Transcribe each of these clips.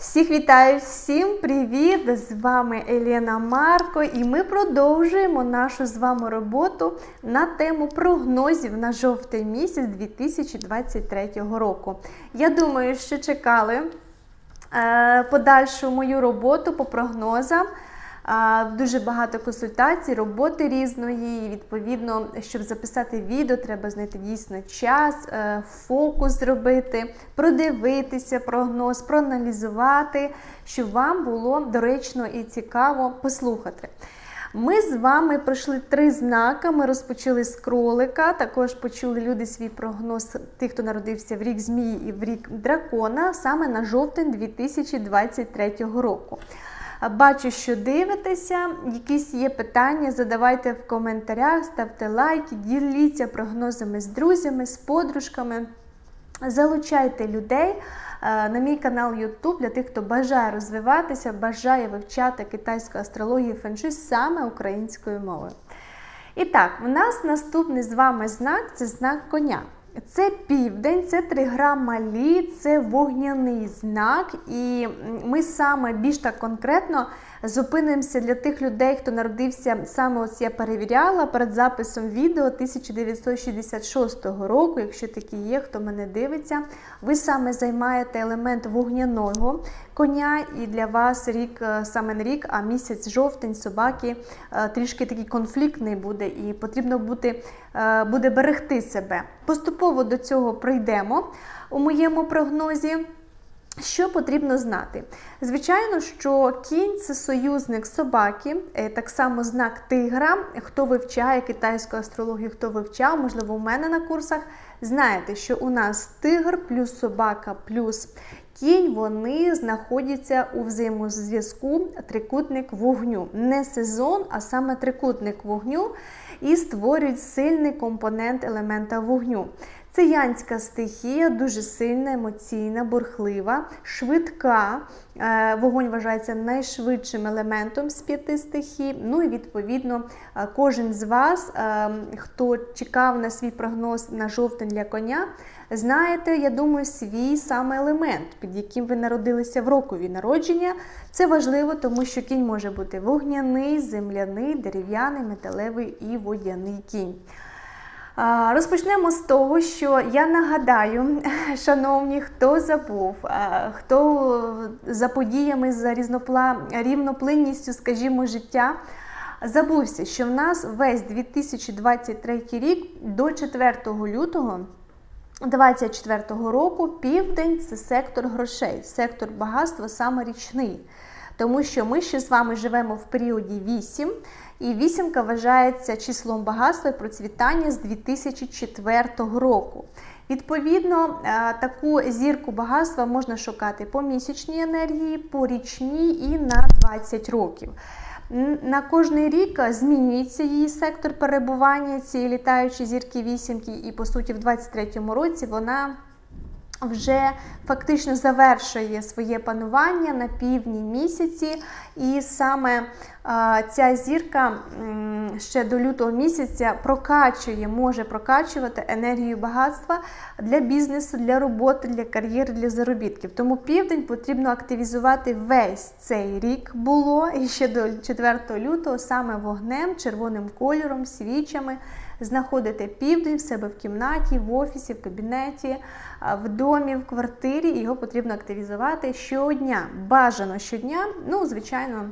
Всіх вітаю, всім привіт! З вами Елена Марко, і ми продовжуємо нашу з вами роботу на тему прогнозів на жовтий місяць 2023 року. Я думаю, що чекали е, подальшу мою роботу по прогнозам. Дуже багато консультацій, роботи різної. І, Відповідно, щоб записати відео, треба знайти дійсно час, е, фокус зробити, продивитися прогноз, проаналізувати, щоб вам було доречно і цікаво послухати. Ми з вами пройшли три знака. Ми розпочали з кролика. Також почули люди свій прогноз тих, хто народився в рік змії і в рік дракона, саме на жовтень 2023 року. Бачу, що дивитеся, якісь є питання, задавайте в коментарях, ставте лайки, діліться прогнозами з друзями, з подружками. Залучайте людей е, на мій канал YouTube для тих, хто бажає розвиватися, бажає вивчати китайську астрологію феншуй саме українською мовою. І так, в нас наступний з вами знак це знак коня. Це південь, це 3 грама лі, це вогняний знак, і ми саме більш так конкретно зупинимося для тих людей, хто народився саме ось я перевіряла перед записом відео 1966 року. Якщо такі є, хто мене дивиться, ви саме займаєте елемент вогняного коня, і для вас рік саме не рік, а місяць жовтень, собаки трішки такий конфліктний буде, і потрібно бути, буде берегти себе. Поступово до цього прийдемо у моєму прогнозі. Що потрібно знати? Звичайно, що кінь це союзник собаки, так само знак тигра. Хто вивчає китайську астрологію, хто вивчав, можливо, у мене на курсах, знаєте, що у нас тигр плюс собака плюс кінь, вони знаходяться у взаємозв'язку трикутник вогню. Не сезон, а саме трикутник вогню, і створюють сильний компонент елемента вогню. Це янська стихія, дуже сильна, емоційна, бурхлива, швидка. Вогонь вважається найшвидшим елементом з п'яти стихій. Ну і відповідно, кожен з вас, хто чекав на свій прогноз на жовтень для коня, знаєте, я думаю, свій саме елемент, під яким ви народилися в рокові народження. Це важливо, тому що кінь може бути вогняний, земляний, дерев'яний, металевий і водяний кінь. Розпочнемо з того, що я нагадаю, шановні, хто забув, хто за подіями, за рівноплинністю, скажімо, життя, забувся, що в нас весь 2023 рік до 4 лютого 2024 року південь це сектор грошей, сектор багатства саме річний. Тому що ми ще з вами живемо в періоді 8, і вісімка вважається числом багатства і процвітання з 2004 року. Відповідно, таку зірку багатства можна шукати по місячній енергії, по річній і на 20 років. На кожний рік змінюється її сектор перебування цієї літаючої зірки вісімки, і по суті, в 2023 році вона вже фактично завершує своє панування на півдні місяці, і саме ця зірка ще до лютого місяця прокачує, може прокачувати енергію багатства для бізнесу, для роботи, для кар'єри, для заробітків. Тому південь потрібно активізувати весь цей рік було і ще до 4 лютого саме вогнем, червоним кольором, свічами знаходите південь в себе в кімнаті, в офісі, в кабінеті, в домі, в квартирі, його потрібно активізувати щодня. Бажано щодня, ну, звичайно.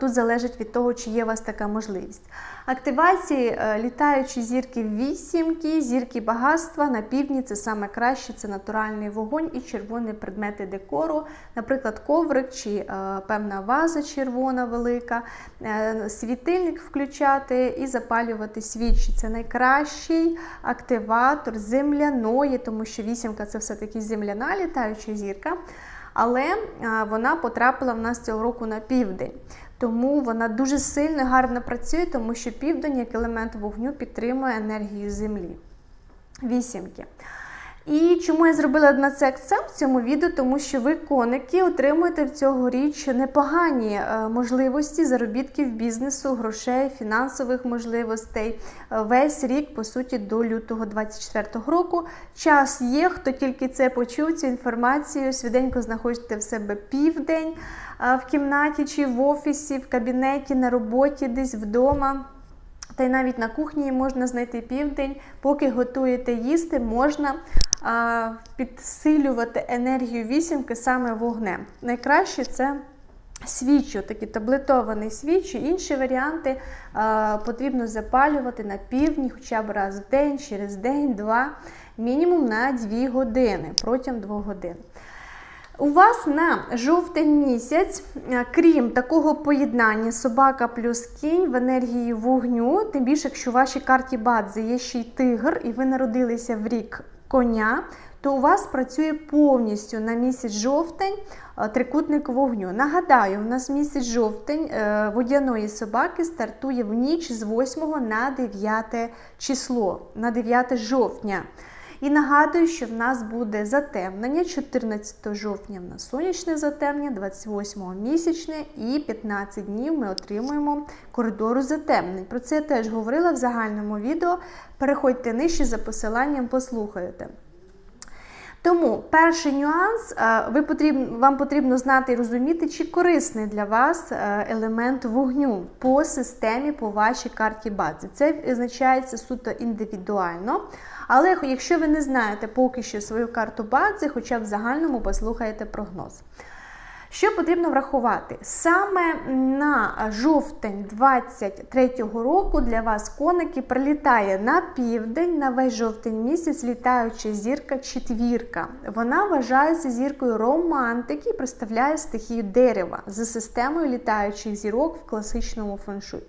Тут залежить від того, чи є у вас така можливість. Активації літаючі зірки вісімки, зірки багатства на півдні це саме краще, це натуральний вогонь і червоні предмети декору, наприклад, коврик чи певна ваза червона велика, е, світильник включати і запалювати свічі. Це найкращий активатор земляної, тому що вісімка це все-таки земляна літаюча зірка але вона потрапила в нас цього року на південь. Тому вона дуже сильно гарно працює, тому що південь, як елемент вогню, підтримує енергію Землі. Вісімки. І чому я зробила на це акцент в цьому відео? Тому що ви, коники, отримуєте в цього річ непогані е, можливості заробітків бізнесу, грошей, фінансових можливостей. Е, Весь рік, по суті, до лютого 24-го року. Час є, хто тільки це почув, цю інформацію, свіденько знаходите в себе південь е, в кімнаті чи в офісі, в кабінеті, на роботі, десь вдома. Та й навіть на кухні можна знайти південь, поки готуєте їсти, можна а, підсилювати енергію вісімки саме вогнем. Найкраще це свічу, такі таблетовані свічі. Інші варіанти а, потрібно запалювати на півдні, хоча б раз в день, через день-два, мінімум на 2 години протягом 2 годин. У вас на жовтень місяць, е, крім такого поєднання собака плюс кінь в енергії вогню, тим більше, якщо в вашій карті бадзи є ще й тигр, і ви народилися в рік коня, то у вас працює повністю на місяць жовтень е, трикутник вогню. Нагадаю, у нас місяць жовтень е, водяної собаки стартує в ніч з 8 на 9 число, на 9 жовтня. І нагадую, що в нас буде затемнення 14 жовтня в нас сонячне затемнення, 28 місячне і 15 днів ми отримуємо коридору затемнень. Про це я теж говорила в загальному відео. Переходьте нижче за посиланням, послухайте. Тому перший нюанс, е, ви потрібно, вам потрібно знати і розуміти, чи корисний для вас е, елемент вогню по системі, по вашій карті бази. Це означається суто індивідуально. Але якщо ви не знаєте поки що свою карту бази, хоча в загальному послухаєте прогноз. Що потрібно врахувати? Саме на жовтень 23-го року для вас коники прилітає на південь, на весь жовтень місяць літаюча зірка четвірка. Вона вважається зіркою романтики і представляє стихію дерева за системою літаючих зірок в класичному феншуй.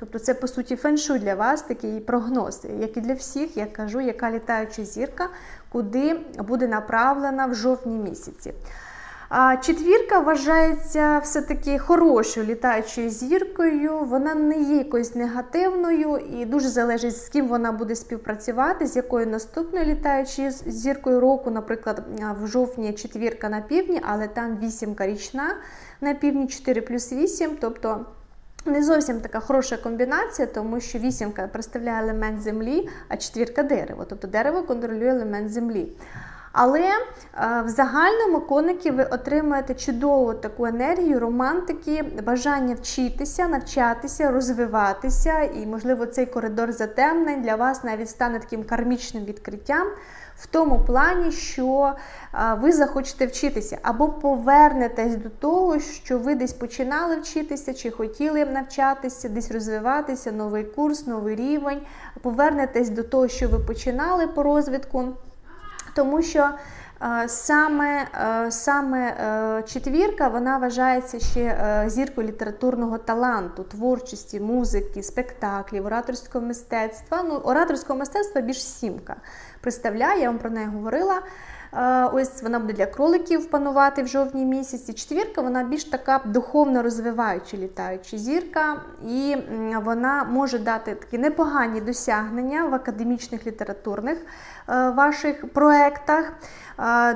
Тобто це, по суті, феншуй для вас такий прогноз, як і для всіх, я кажу, яка літаюча зірка, куди буде направлена в жовтні місяці. Четвірка вважається все-таки хорошою літаючою зіркою. Вона не є якоюсь негативною і дуже залежить, з ким вона буде співпрацювати, з якою наступною літаючою зіркою року, наприклад, в жовтні четвірка на півдні, але там вісімка річна на півдні 4 плюс 8, тобто. Не зовсім така хороша комбінація, тому що вісімка представляє елемент землі, а четвірка дерево. Тобто дерево контролює елемент землі. Але е, в загальному коники ви отримаєте чудову таку енергію, романтики, бажання вчитися, навчатися, розвиватися, і, можливо, цей коридор затемнень для вас навіть стане таким кармічним відкриттям. В тому плані, що ви захочете вчитися, або повернетесь до того, що ви десь починали вчитися, чи хотіли навчатися, десь розвиватися, новий курс, новий рівень. Повернетесь до того, що ви починали по розвитку тому що саме е, саме е, четвірка вона вважається ще зіркою літературного таланту, творчості, музики, спектаклів, ораторського мистецтва. Ну, Ораторського мистецтва більш сімка представляє, я вам про неї говорила. Ось вона буде для кроликів панувати в жовтні місяці. Четвірка вона більш така духовно розвиваюча літаюча зірка, і вона може дати такі непогані досягнення в академічних літературних Е, ваших проєктах.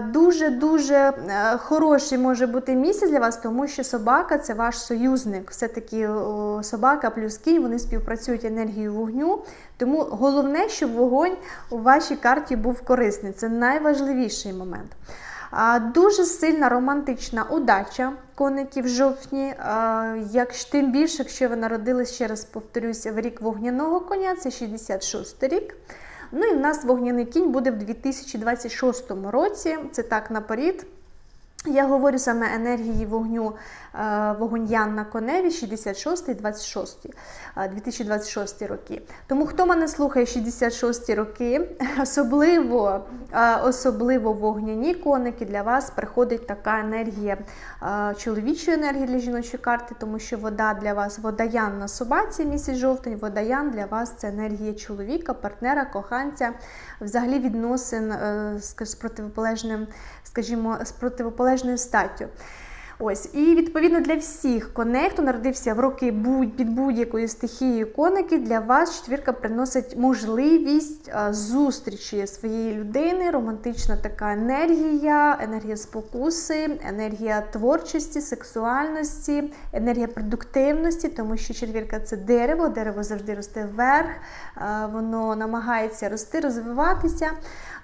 Дуже-дуже е, хороший може бути місяць для вас, тому що собака це ваш союзник. Все-таки собака плюс кінь, вони співпрацюють енергією вогню. Тому головне, щоб вогонь у вашій карті був корисний. Це найважливіший момент. Дуже сильна романтична удача коників в жовтні. Як тим більше, якщо ви народились, ще раз повторюся, в рік вогняного коня, це 66 рік. Ну і в нас вогняний кінь буде в 2026 році. Це так наперед. Я говорю саме енергії вогню е, вогонь на коневі 66 26 2026 роки. Тому хто мене слухає 66 роки, особливо е, особливо вогняні коники, для вас приходить така енергія е, чоловічої енергії для жіночої карти, тому що вода для вас водаян на собаці місяць жовтень, водаян для вас це енергія чоловіка, партнера, коханця, взагалі відносин з противополежним, скажімо, з противополежною статтю. Ось, і відповідно для всіх коней, хто народився в роки будь- під будь-якою стихією коники, для вас четвірка приносить можливість е, зустрічі своєї людини, романтична така енергія, енергія спокуси, енергія творчості, сексуальності, енергія продуктивності, тому що четвірка це дерево, дерево завжди росте вверх, е, воно намагається рости, розвиватися.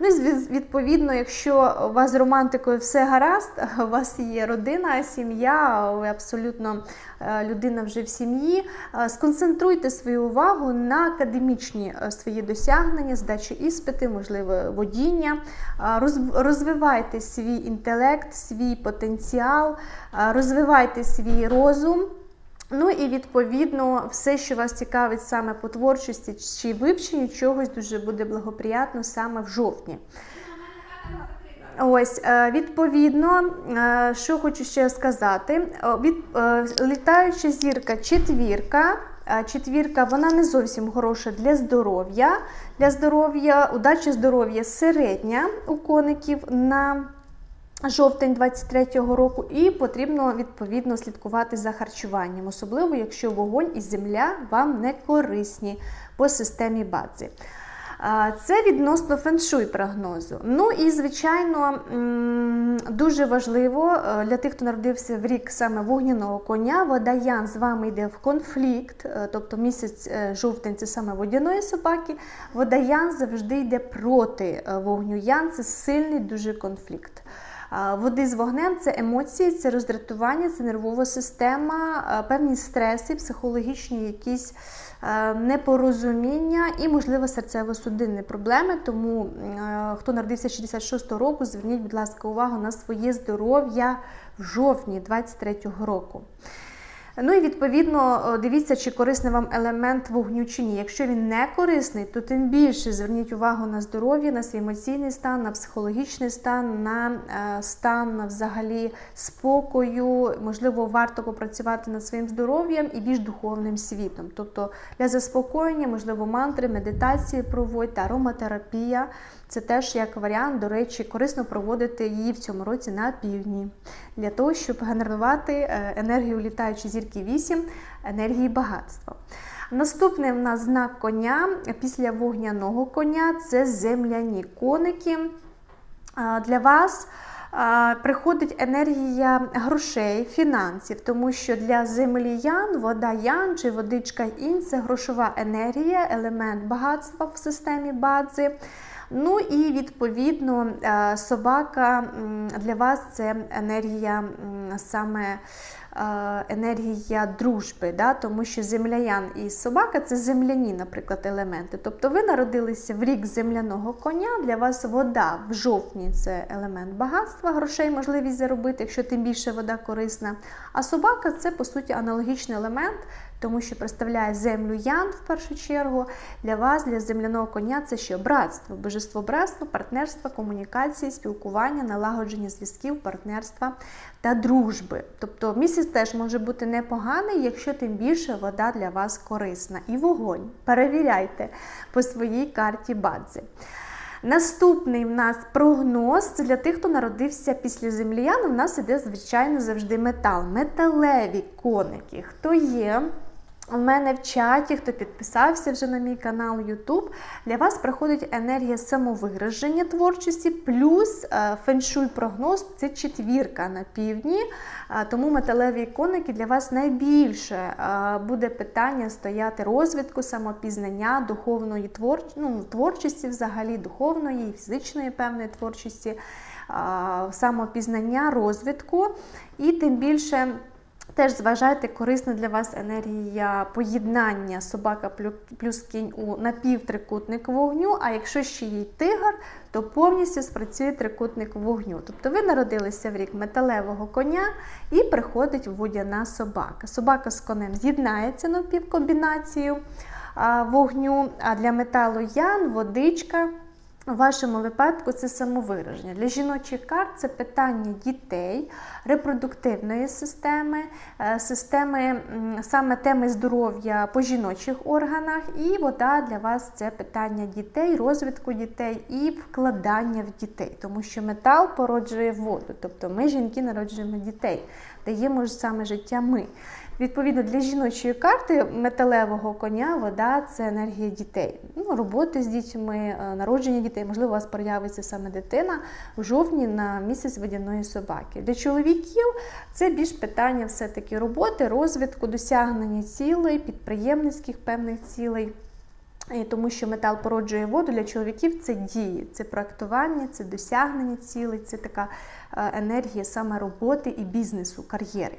Ну відповідно, якщо у вас з романтикою все гаразд, у вас є родина, сім'я, ви абсолютно е, людина вже в сім'ї, е, сконцентруйте свою увагу на академічні е, свої досягнення, здачі іспити, можливо, водіння. Розвивайте свій інтелект, свій потенціал, розвивайте свій розум. Ну і відповідно все, що вас цікавить саме по творчості чи вивченню чогось, дуже буде благоприятно саме в жовтні. Ось, е, відповідно, е, що хочу ще сказати, Е, від, літаюча зірка четвірка. Четвірка вона не зовсім хороша для здоров'я. Для здоров'я, удача здоров'я середня у коників на жовтень 23-го року, і потрібно відповідно слідкувати за харчуванням, особливо якщо вогонь і земля вам не корисні по системі бадзи. Це відносно феншуй прогнозу. Ну і звичайно дуже важливо е, для тих, хто народився в рік саме вогняного коня. Водаян з вами йде в конфлікт, е, тобто місяць е, жовтень це саме водяної собаки. Водаян завжди йде проти вогню Ян. Це сильний дуже конфлікт. Води з вогнем це емоції, це роздратування, це нервова система, певні стреси, психологічні якісь непорозуміння і, можливо, серцево-судинні проблеми. Тому хто народився 66-го року, зверніть, будь ласка, увагу на своє здоров'я в жовтні 23-го року. Ну і відповідно дивіться, чи корисний вам елемент вогню чи ні. Якщо він не корисний, то тим більше зверніть увагу на здоров'я, на свій емоційний стан, на психологічний стан, на е, стан взагалі спокою. Можливо, варто попрацювати над своїм здоров'ям і більш духовним світом. Тобто для заспокоєння, можливо, мантри, медитації проводьте, ароматерапія. Це теж як варіант, до речі, корисно проводити її в цьому році на півдні, для того, щоб генерувати е, енергію літаючої зірки 8, енергії багатства. Наступний в нас знак коня після вогняного коня це земляні коники. Для вас приходить енергія грошей, фінансів, тому що для земліян вода ян чи водичка інь це грошова енергія, елемент багатства в системі бадзи. Ну і відповідно е, собака для вас це енергія саме енергія дружби, да? тому що земляян і собака це земляні, наприклад, елементи. Тобто ви народилися в рік земляного коня, для вас вода в жовтні це елемент багатства, грошей, можливість заробити, якщо тим більше вода корисна. А собака це по суті аналогічний елемент. Тому що представляє землю Ян в першу чергу. Для вас, для земляного коня, це що? Братство, божество братства, партнерства, комунікації, спілкування, налагодження зв'язків, партнерства та дружби. Тобто місяць теж може бути непоганий, якщо тим більше вода для вас корисна. І вогонь. Перевіряйте по своїй карті Бадзи. Наступний в нас прогноз для тих, хто народився після земліян. У нас іде, звичайно, завжди метал. Металеві коники. Хто є? У мене в чаті, хто підписався вже на мій канал YouTube, для вас проходить енергія самовираження творчості, плюс е, феншуй прогноз це четвірка на півдні. Е, Тому металеві коники для вас найбільше е, буде питання стояти розвитку, самопізнання, духовної твор... ну, творчості, взагалі, духовної, фізичної певної творчості, самопізнання, розвитку. І тим більше. Теж зважайте, корисна для вас енергія поєднання собака плюс кінь у напівтрикутник вогню. А якщо ще є тигр, то повністю спрацює трикутник вогню. Тобто ви народилися в рік металевого коня і приходить водяна собака. Собака з конем з'єднається на півкомбінацію вогню, а для металу ян, водичка. У вашому випадку це самовираження. Для жіночих карт це питання дітей, репродуктивної системи, е, системи саме теми здоров'я по жіночих органах, і вода для вас це питання дітей, розвитку дітей і вкладання в дітей, тому що метал породжує воду, тобто ми, жінки, народжуємо дітей, даємо саме життя ми. Відповідно, для жіночої карти металевого коня вода це енергія дітей. Ну, роботи з дітьми, е, народження дітей, можливо, у вас проявиться саме дитина в жовтні на місяць водяної собаки. Для чоловіків це більш питання все-таки роботи, розвитку, досягнення цілей, підприємницьких певних цілей. Тому що метал породжує воду для чоловіків це дії, це проектування, це досягнення цілей, це така е, енергія саме роботи і бізнесу, кар'єри.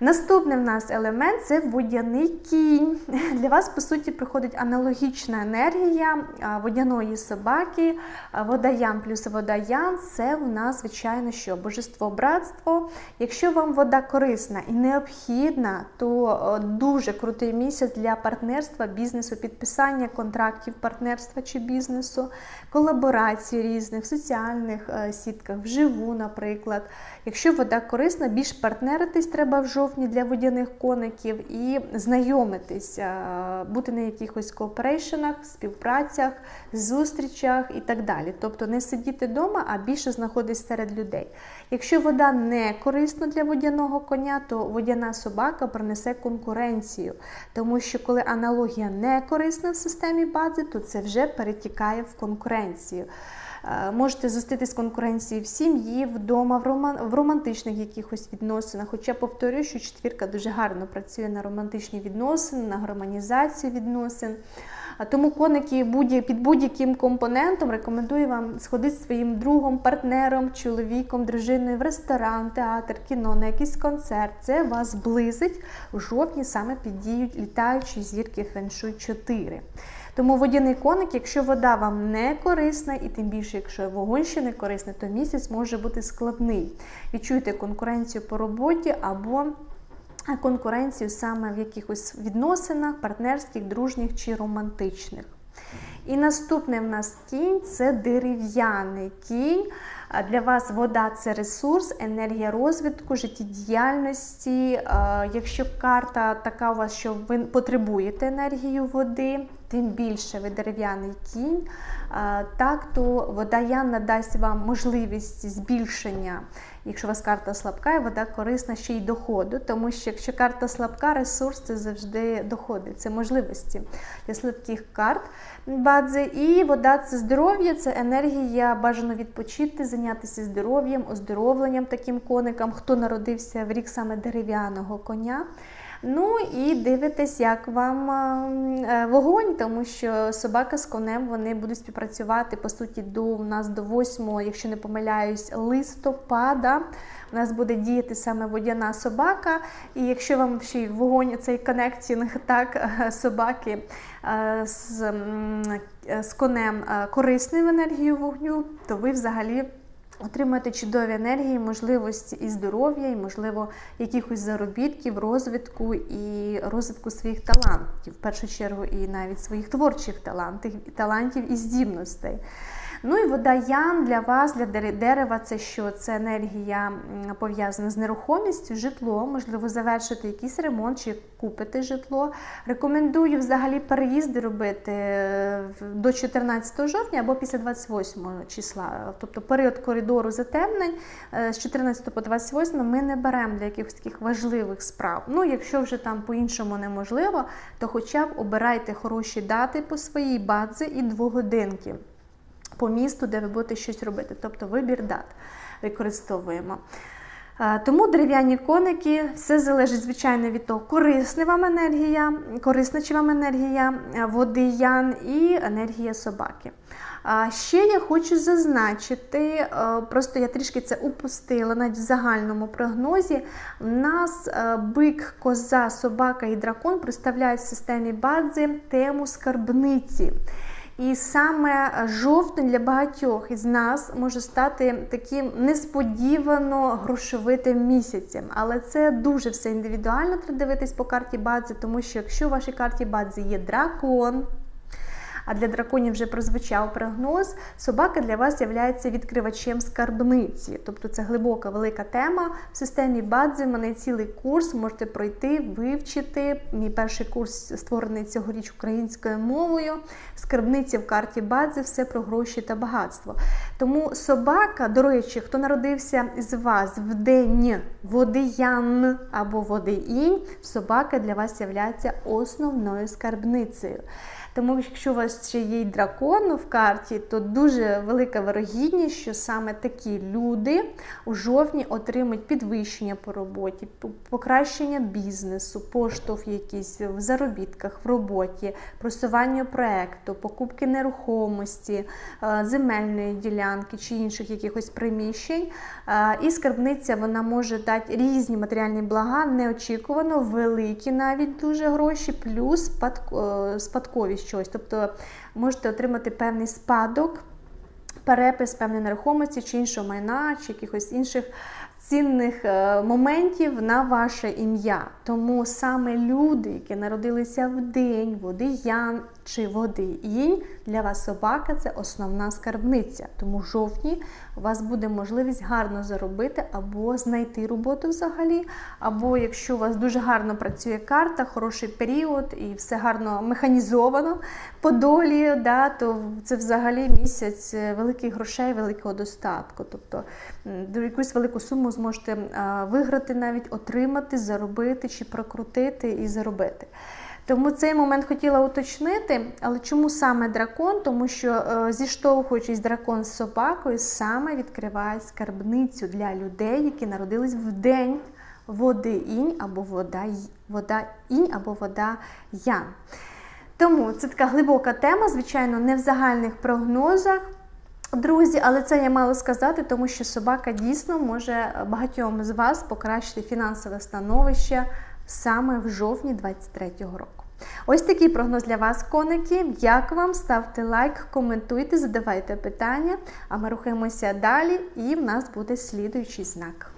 Наступний в нас елемент це водяний кінь. Для вас, по суті, приходить аналогічна енергія водяної собаки. Водаян плюс водаян це в нас, звичайно, що божество братство. Якщо вам вода корисна і необхідна, то дуже крутий місяць для партнерства, бізнесу, підписання контрактів партнерства чи бізнесу, колаборації різних в соціальних е, сітках, вживу, наприклад. Якщо вода корисна, більш партнеритись треба в жовтні для водяних коників і знайомитись, е, бути на якихось кооперейшенах, співпрацях, зустрічах і так далі. Тобто не сидіти вдома, а більше знаходитись серед людей. Якщо вода не корисна для водяного коня, то водяна собака принесе конкуренцію, тому що коли аналогія не корисна в системі бази, то це вже перетікає в конкуренцію. Е, Можете зустрітись з конкуренцією в сім'ї, вдома, в, роман, в романтичних якихось відносинах. Хоча повторюю, що четвірка дуже гарно працює на романтичні відносини, на гармонізацію відносин. Тому коники під будь-яким компонентом рекомендую вам сходити зі своїм другом, партнером, чоловіком, дружиною в ресторан, театр, кіно, на якийсь концерт. Це вас зблизить у жовтні саме під діють літаючі зірки феншуй 4. Тому водяний коник, якщо вода вам не корисна, і тим більше, якщо вогонь ще не корисний, то місяць може бути складний. Відчуєте конкуренцію по роботі або конкуренцію саме в якихось відносинах, партнерських, дружніх чи романтичних. І наступний в нас кінь це дерев'яний кінь. Для вас вода це ресурс, енергія розвитку, життєдіяльності. Е, Якщо карта така у вас, що ви потребуєте енергію води, тим більше ви дерев'яний кінь, так то водаян надасть вам можливість збільшення. Якщо у вас карта слабка, і вода корисна ще й доходу, тому що якщо карта слабка, ресурс це завжди доходи, це можливості для слабких карт бадзи. І вода це здоров'я, це енергія, бажано відпочити, зайнятися здоров'ям, оздоровленням таким коникам, хто народився в рік саме дерев'яного коня. Ну і дивитесь, як вам е, вогонь, тому що собака з конем вони будуть співпрацювати по суті до у нас до 8, якщо не помиляюсь, листопада. У нас буде діяти саме водяна собака. І якщо вам ще й вогонь, цей конектінг так, собаки е, з, е, з конем е, корисний в енергію вогню, то ви взагалі. Отримати чудові енергії, можливості і здоров'я, і, можливо, якихось заробітків, розвитку і розвитку своїх талантів, в першу чергу, і навіть своїх творчих талантів, талантів і здібностей. Ну і вода ян для вас, для дере- дерева, це що? Це енергія пов'язана з нерухомістю, житло, можливо, завершити якийсь ремонт чи купити житло. Рекомендую взагалі переїзди робити е, до 14 жовтня або після 28 числа. Тобто період коридору затемнень е, з 14 по 28 ми не беремо для якихось таких важливих справ. Ну, якщо вже там по-іншому неможливо, то хоча б обирайте хороші дати по своїй базі і двогодинки по місту, де ви будете щось робити. Тобто вибір дат використовуємо. Е, Тому дерев'яні коники, все залежить, звичайно, від того, корисна вам енергія, корисна чи вам енергія е, води ян і енергія собаки. Ще я хочу зазначити, е, просто я трішки це упустила навіть в загальному прогнозі. У нас бик, коза, собака і дракон представляють в системі бадзи тему скарбниці. І саме жовтень для багатьох із нас може стати таким несподівано грошовитим місяцем. Але це дуже все індивідуально треба дивитись по карті Бадзи, тому що якщо в вашій карті Бадзи є дракон, А для драконів вже прозвучав прогноз. Собака для вас є відкривачем скарбниці. Тобто це глибока велика тема. В системі Бадзи в мене цілий курс можете пройти, вивчити. Мій перший курс створений цьогоріч українською мовою. Скарбниці в карті Бадзи, все про гроші та багатство. Тому собака, до речі, хто народився з вас в день водиян або водиінь, собака для вас є основною скарбницею. Тому, якщо у вас ще є дракон в карті, то дуже велика вирогідність, що саме такі люди у жовтні отримують підвищення по роботі, покращення бізнесу, поштовх якийсь в заробітках, в роботі, просування проекту, покупки нерухомості, е, земельної ділянки чи інших якихось приміщень. Е, і скарбниця вона може дати різні матеріальні блага, неочікувано, великі навіть дуже гроші, плюс е, спадковість щось. Тобто можете отримати певний спадок, перепис певної нерухомості чи іншого майна, чи якихось інших цінних е, моментів на ваше ім'я. Тому саме люди, які народилися в день, водиян чи водиінь, для вас собака це основна скарбниця. Тому в жовтні у вас буде можливість гарно заробити або знайти роботу взагалі, або якщо у вас дуже гарно працює карта, хороший період і все гарно механізовано по долі, да, то це взагалі місяць великих грошей, великого достатку. Тобто якусь велику суму зможете виграти, навіть отримати, заробити чи прокрутити і заробити. Тому цей момент хотіла уточнити, але чому саме дракон? Тому що, е, зіштовхуючись дракон з собакою, саме відкриває скарбницю для людей, які народились в день води інь або вода, вода інь або вода ян. Тому це така глибока тема, звичайно, не в загальних прогнозах. Друзі, але це я мала сказати, тому що собака дійсно може багатьом з вас покращити фінансове становище саме в жовтні 2023 року. Ось такий прогноз для вас, коники. Як вам? Ставте лайк, коментуйте, задавайте питання, а ми рухаємося далі, і в нас буде слідуючий знак.